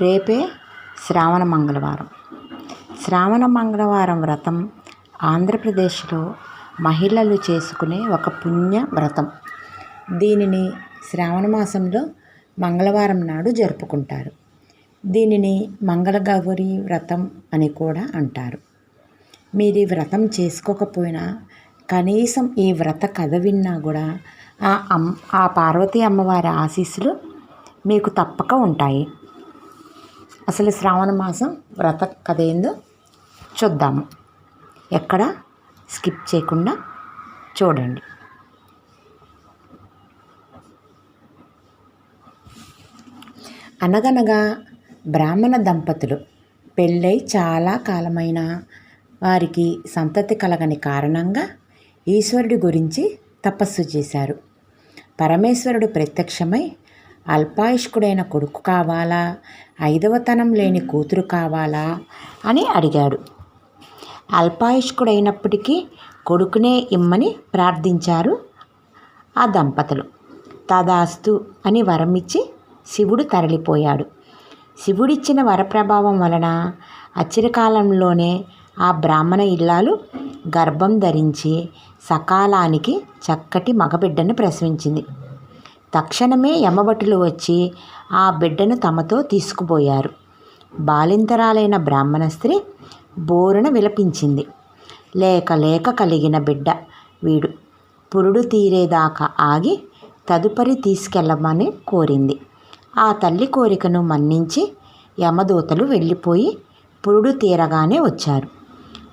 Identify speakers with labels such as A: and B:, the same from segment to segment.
A: రేపే శ్రావణ మంగళవారం. శ్రావణ మంగళవారం వ్రతం ఆంధ్రప్రదేశ్లో మహిళలు చేసుకునే ఒక పుణ్య వ్రతం. దీనిని శ్రావణ మాసంలో మంగళవారం నాడు జరుపుకుంటారు. దీనిని మంగళగౌరి వ్రతం అని కూడా అంటారు. మీరు ఈ వ్రతం చేసుకోకపోయినా కనీసం ఈ వ్రత కథ విన్నా కూడా ఆ అమ్ ఆ పార్వతీ అమ్మవారి ఆశీస్సులు మీకు తప్పక ఉంటాయి. అసలు శ్రావణ మాసం వ్రత కథ ఏందో చూద్దాము. ఎక్కడ? స్కిప్ చేయకుండా చూడండి. అనగనగా బ్రాహ్మణ దంపతులు పెళ్ళై చాలా కాలమైన వారికి సంతతి కలగని కారణంగా ఈశ్వరుడి గురించి తపస్సు చేశారు. పరమేశ్వరుడు ప్రత్యక్షమై అల్పాయుష్కుడైన కొడుకు కావాలా? ఐదవతనం లేని కూతురు కావాలా? అని అడిగాడు. అల్పాయుష్కుడైనప్పటికీ కొడుకునే ఇమ్మని ప్రార్థించారు ఆ దంపతులు. తదాస్తు అని వరమిచ్చి శివుడు తరలిపోయాడు. శివుడిచ్చిన వరప్రభావం వలన అచిరకాలంలోనే ఆ బ్రాహ్మణ ఇల్లాలు గర్భం ధరించి సకాలానికి చక్కటి మగబిడ్డను ప్రసవించింది. తక్షణమే యమభటులు వచ్చి ఆ బిడ్డను తమతో తీసుకుపోయారు. బాలింతరాలైన బ్రాహ్మణ స్త్రీ బోరున విలపించింది. లేక లేక కలిగిన బిడ్డ వీడు పురుడు తీరేదాకా ఆగి తదుపరి తీసుకెళ్ళమని కోరింది. ఆ తల్లి కోరికను మన్నించి యమదూతలు వెళ్ళిపోయి పురుడు తీరగానే వచ్చారు.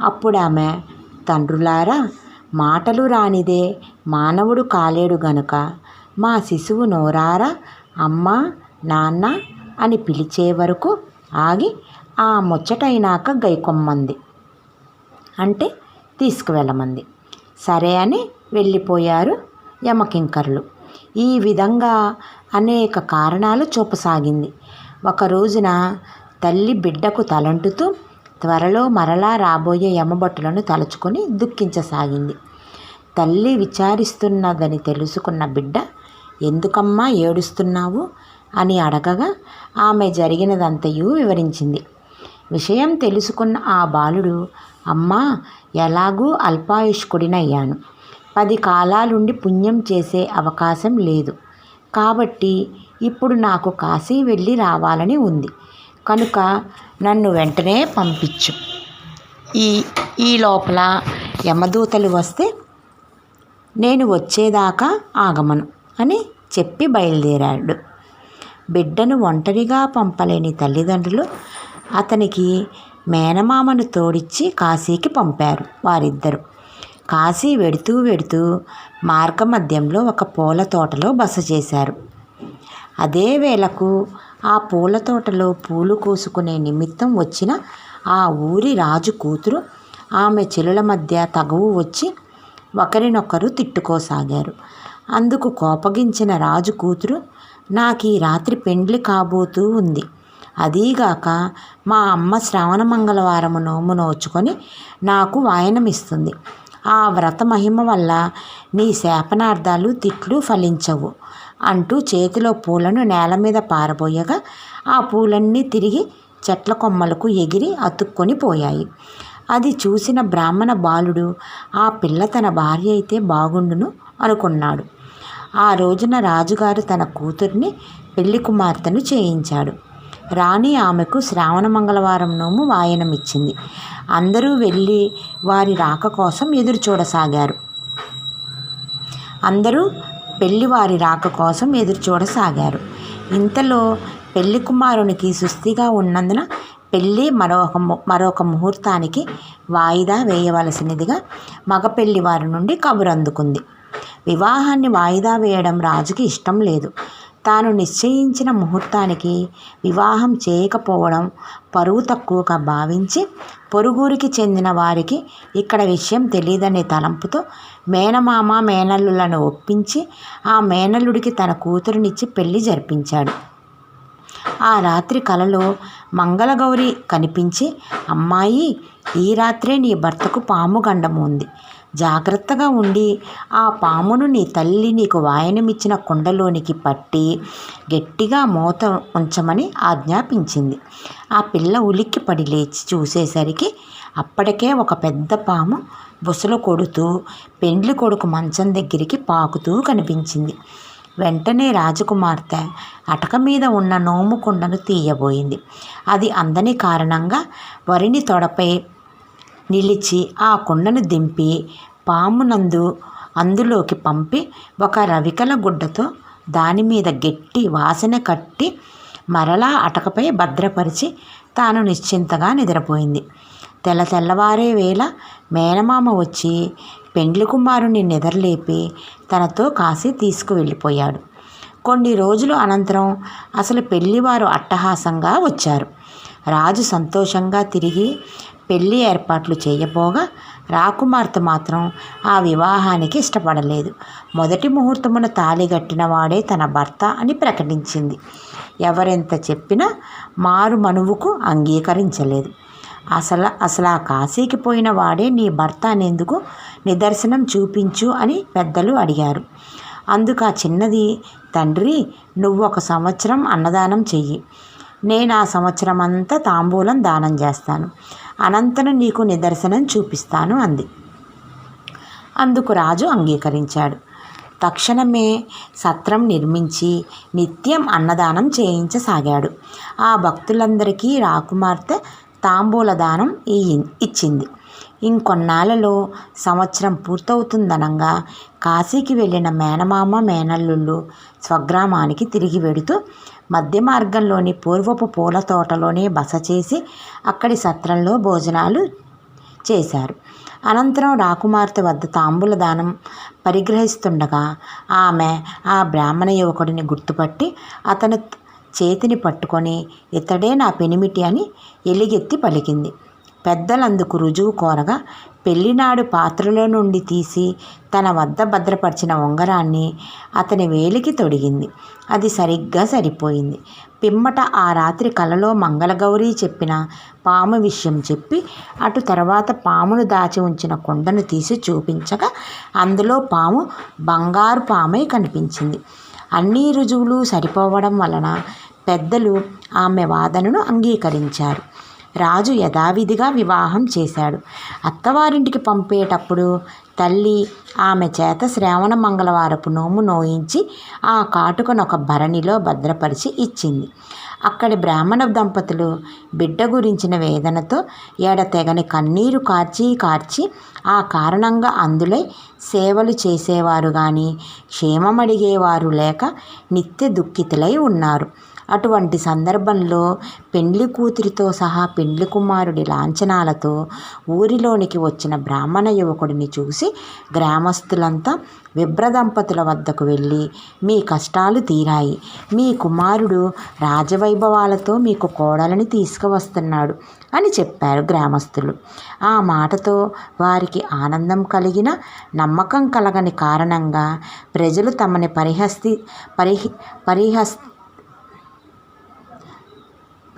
A: అప్పుడు ఆమె తండ్రులారా మాటలు రానిదే మానవుడు కాలేడు గనుక మా శిశువు నోరారా అమ్మ నాన్న అని పిలిచే వరకు ఆగి ఆ ముచ్చటైనాక గైకొమ్మంది. అంటే తీసుకువెళ్ళమంది. సరే అని వెళ్ళిపోయారు యమకింకరులు. ఈ విధంగా అనేక కారణాలు చూపసాగింది. ఒక రోజున తల్లి బిడ్డకు తలంటుతూ త్వరలో మరలా రాబోయే యమభట్టులను తలుచుకొని దుఃఖించసాగింది. తల్లి విచారిస్తున్నదని తెలుసుకున్న బిడ్డ ఎందుకమ్మా ఏడుస్తున్నావు? అని అడగగా ఆమె జరిగినదంతయు వివరించింది. విషయం తెలుసుకున్న ఆ బాలుడు అమ్మా ఎలాగూ అల్పాయుష్కుడినయ్యాను. పది కాలాలుండి పుణ్యం చేసే అవకాశం లేదు. కాబట్టి ఇప్పుడు నాకు కాశీ వెళ్ళి రావాలని ఉంది. కనుక నన్ను వెంటనే పంపించు. ఈ ఈ లోపల యమదూతలు వస్తే నేను వచ్చేదాకా ఆగమను అని చెప్పి బయలుదేరాడు. బిడ్డను ఒంటరిగా పంపలేని తల్లిదండ్రులు అతనికి మేనమామను తోడిచ్చి కాశీకి పంపారు వారిద్దరు. కాశీ వెడుతూ వెడుతూ మార్గమధ్యంలో ఒక పూల తోటలో బస చేశారు. అదే వేళకు ఆ పూల తోటలో పూలు కోసుకునే నిమిత్తం వచ్చిన ఆ ఊరి రాజు కూతురు ఆమె చెలుల మధ్య తగువు వచ్చి ఒకరినొకరు తిట్టుకోసాగారు. అందుకు కోపగించిన రాజు కూతురు నాకు ఈ రాత్రి పెండ్లి కాబోతూ ఉంది. అదీగాక మా అమ్మ శ్రావణ మంగళవారము నోము నోచుకొని నాకు వాయనమిస్తుంది. ఆ వ్రత మహిమ వల్ల నీ శాపనార్థాలు తిట్లు ఫలించవు అంటూ చేతిలో పూలను నేల మీద పారబోయగా ఆ పూలన్నీ తిరిగి చెట్ల కొమ్మలకు ఎగిరి అతుక్కొని పోయాయి. అది చూసిన బ్రాహ్మణ బాలుడు ఆ పిల్ల తన భార్య అయితే బాగుండును అనుకున్నాడు. ఆ రోజున రాజుగారు తన కూతుర్ని పెళ్ళి కుమార్తెను చేయించాడు. రాణి ఆమెకు శ్రావణ మంగళవారం నోము వాయనమిచ్చింది. అందరూ వెళ్ళి వారి రాక కోసం ఎదురు చూడసాగారు. అందరూ పెళ్ళి వారి రాక కోసం ఎదురు చూడసాగారు. ఇంతలో పెళ్ళి కుమారునికి సుస్థిగా ఉన్నందున పెళ్ళి మరొక మరొక ముహూర్తానికి వాయిదా వేయవలసినదిగా మగ పెళ్ళి వారి నుండి కబురు అందుకుంది వివాహాన్ని వాయిదా వేయడం రాజుకి ఇష్టం లేదు. తాను నిశ్చయించిన ముహూర్తానికి వివాహం చేయకపోవడం పరువు తక్కువగా భావించి పొరుగురికి చెందిన వారికి ఇక్కడ విషయం తెలియదనే తలంపుతో మేనమామ మేనల్లులను ఒప్పించి ఆ మేనల్లుడికి తన కూతురునిచ్చి పెళ్ళి జరిపించాడు. ఆ రాత్రి కలలో మంగళగౌరి కనిపించి అమ్మాయి ఈ రాత్రే నీ భర్తకు పాము గండము ఉంది. జాగ్రత్తగా ఉండి ఆ పామును నీ తల్లి నీకు వాయనమిచ్చిన కుండలోనికి పట్టి గట్టిగా మూత ఉంచమని ఆజ్ఞాపించింది. ఆ పిల్ల ఉలిక్కి పడి లేచి చూసేసరికి అప్పటికే ఒక పెద్ద పాము బుసలు కొడుతూ పెండ్లి కొడుకు మంచం దగ్గరికి పాకుతూ కనిపించింది. వెంటనే రాజకుమార్తె అటక మీద ఉన్న నోము కుండను తీయబోయింది. అది అందని కారణంగా వరిని తొడపై నిలిచి ఆ కుండను దింపి పామునందు అందులోకి పంపి ఒక రవికల గుడ్డతో దాని మీద గట్టి వాసన కట్టి మరలా అటకపై భద్రపరిచి తాను నిశ్చింతగా నిద్రపోయింది. తెల్ల తెల్లవారే వేళ మేనమామ వచ్చి పెండ్లి కుమారుని నిద్రలేపి తనతో కాసి తీసుకువెళ్ళిపోయాడు. కొన్ని రోజులు అనంతరం అసలు పెళ్ళివారు అట్టహాసంగా వచ్చారు. రాజు సంతోషంగా తిరిగి పెళ్ళి ఏర్పాట్లు చేయబోగా రాకుమార్తె మాత్రం ఆ వివాహానికి ఇష్టపడలేదు. మొదటి ముహూర్తమున తాళి కట్టిన వాడే తన భర్త అని ప్రకటించింది. ఎవరెంత చెప్పినా మారు మనువుకు అంగీకరించలేదు. అసలు అసలు ఆ కాశీకి పోయిన వాడే నీ భర్త అనేందుకు నిదర్శనం చూపించు అని పెద్దలు అడిగారు. అందుకు ఆ చిన్నది తండ్రి నువ్వు ఒక సంవత్సరం అన్నదానం చెయ్యి. నేను ఆ సంవత్సరం అంతా తాంబూలం దానం చేస్తాను. అనంతరం నీకు నిదర్శనం చూపిస్తాను అంది. అందుకు రాజు అంగీకరించాడు. తక్షణమే సత్రం నిర్మించి నిత్యం అన్నదానం చేయించసాగాడు. ఆ భక్తులందరికీ రాకుమార్తె తాంబూల దానం ఇచ్చింది. ఇంకొన్నాళ్ళలో సంవత్సరం పూర్తవుతుందనంగా కాశీకి వెళ్ళిన మేనమామ మేనల్లుళ్ళు స్వగ్రామానికి తిరిగి వెడుతూ మధ్య మార్గంలోని పూర్వపు పూల తోటలోనే బస చేసి అక్కడి సత్రంలో భోజనాలు చేశారు. అనంతరం రాకుమార్తె వద్ద తాంబూల దానం పరిగ్రహిస్తుండగా ఆమె ఆ బ్రాహ్మణ యువకుడిని గుర్తుపట్టి అతను చేతిని పట్టుకొని ఇతడే నా పెనిమిటి అని ఎలిగెత్తి పలికింది. పెద్దలందుకు రుజువు కోరగా పెళ్ళినాడు పాత్రలో నుండి తీసి తన వద్ద భద్రపరిచిన ఉంగరాన్ని అతని వేలికి తొడిగింది. అది సరిగ్గా సరిపోయింది. పిమ్మట ఆ రాత్రి కలలో మంగళగౌరి చెప్పిన పాము విషయం చెప్పి అటు తర్వాత పామును దాచి ఉంచిన కుండను తీసి చూపించగా అందులో పాము బంగారు పామై కనిపించింది. అన్ని రుజువులు సరిపోవడం వలన పెద్దలు ఆమె వాదనను అంగీకరించారు. రాజు యథావిధిగా వివాహం చేశాడు. అత్తవారింటికి పంపేటప్పుడు తల్లి ఆమె చేత శ్రావణ మంగళవారపు నోము నోయించి ఆ కాటుకను ఒక భరణిలో భద్రపరిచి ఇచ్చింది. అక్కడి బ్రాహ్మణ దంపతులు బిడ్డ గురించిన వేదనతో ఎడతెగని కన్నీరు కార్చి కార్చి ఆ కారణంగా అందులో సేవలు చేసేవారు కానీ క్షేమం అడిగేవారు లేక నిత్య దుఃఖితులై ఉన్నారు. అటువంటి సందర్భంలో పెండ్లి కూతురితో సహా పెండ్లి కుమారుడి లాంఛనాలతో ఊరిలోనికి వచ్చిన బ్రాహ్మణ యువకుడిని చూసి గ్రామస్తులంతా విభ్రదంపతుల వద్దకు వెళ్ళి మీ కష్టాలు తీరాయి. మీ కుమారుడు రాజవైభవాలతో మీకు కోడలని తీసుకువస్తున్నాడు అని చెప్పారు గ్రామస్తులు. ఆ మాటతో వారికి ఆనందం కలిగిన నమ్మకం కలగని కారణంగా ప్రజలు తమని పరిహస్తి పరిహి పరిహస్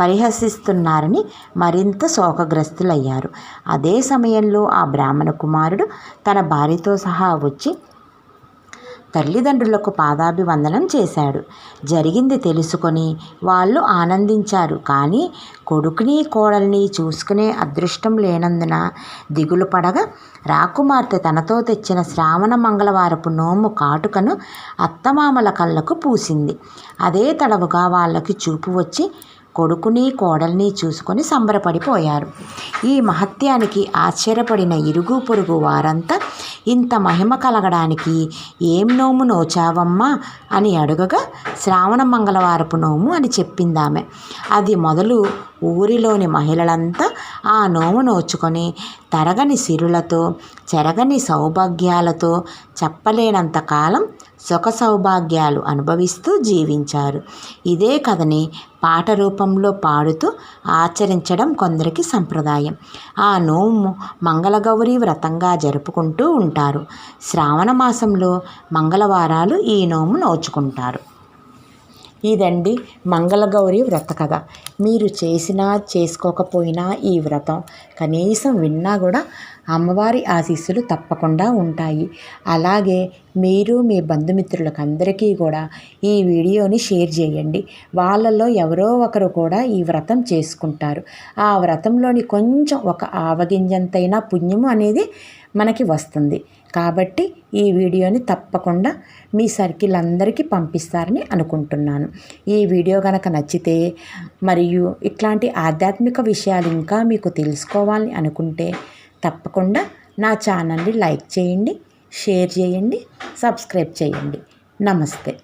A: పరిహసిస్తున్నారని మరింత శోకగ్రస్తులయ్యారు. అదే సమయంలో ఆ బ్రాహ్మణ కుమారుడు తన భార్యతో సహా వచ్చి తల్లిదండ్రులకు పాదాభివందనం చేశాడు. జరిగింది తెలుసుకొని వాళ్ళు ఆనందించారు. కానీ కొడుకుని కోడల్ని చూసుకునే అదృష్టం లేనందున దిగులు పడగా రాకుమార్తె తనతో తెచ్చిన శ్రావణ మంగళవారపు నోము కాటుకను అత్తమామల కళ్ళకు పూసింది. అదే తడవుగా వాళ్ళకి చూపు వచ్చి కొడుకుని కోడల్ని చూసుకొని సంబరపడిపోయారు. ఈ మహత్యానికి ఆశ్చర్యపడిన ఇరుగు పొరుగు వారంతా ఇంత మహిమ కలగడానికి ఏం నోము నోచావమ్మా? అని అడుగగా శ్రావణ మంగళవారపు నోము అని చెప్పిందామె. అది మొదలు ఊరిలోని మహిళలంతా ఆ నోము నోచుకొని తరగని సిరులతో చెరగని సౌభాగ్యాలతో చెప్పలేనంత కాలం సుఖ సౌభాగ్యాలు అనుభవిస్తూ జీవించారు. ఇదే కథని పాట రూపంలో పాడుతూ ఆచరించడం కొందరికి సంప్రదాయం. ఆ నోము మంగళగౌరి వ్రతంగా జరుపుకుంటూ ఉంటారు. శ్రావణ మాసంలో మంగళవారాలు ఈ నోము నోచుకుంటారు. ఇదండి మంగళగౌరి వ్రత కథ. మీరు చేసినా చేసుకోకపోయినా ఈ వ్రతం. కనీసం విన్నా కూడా అమ్మవారి ఆశీస్సులు తప్పకుండా ఉంటాయి. అలాగే మీరు మీ బంధుమిత్రులకు అందరికీ కూడా ఈ వీడియోని షేర్ చేయండి. వాళ్ళల్లో ఎవరో ఒకరు కూడా ఈ వ్రతం చేసుకుంటారు. ఆ వ్రతంలోని కొంచెం ఒక ఆవగింజంతైనా పుణ్యము అనేది మనకి వస్తుంది. కాబట్టి ఈ వీడియోని తప్పకుండా మీ సర్కిల్ అందరికీ పంపిస్తారని అనుకుంటున్నాను. ఈ వీడియో కనుక నచ్చితే మరియు ఇట్లాంటి ఆధ్యాత్మిక విషయాలు ఇంకా మీకు తెలుసుకోవాలని అనుకుంటే తప్పకుండా నా ఛానల్ని లైక్ చేయండి షేర్ చేయండి సబ్స్క్రైబ్ చేయండి. నమస్తే.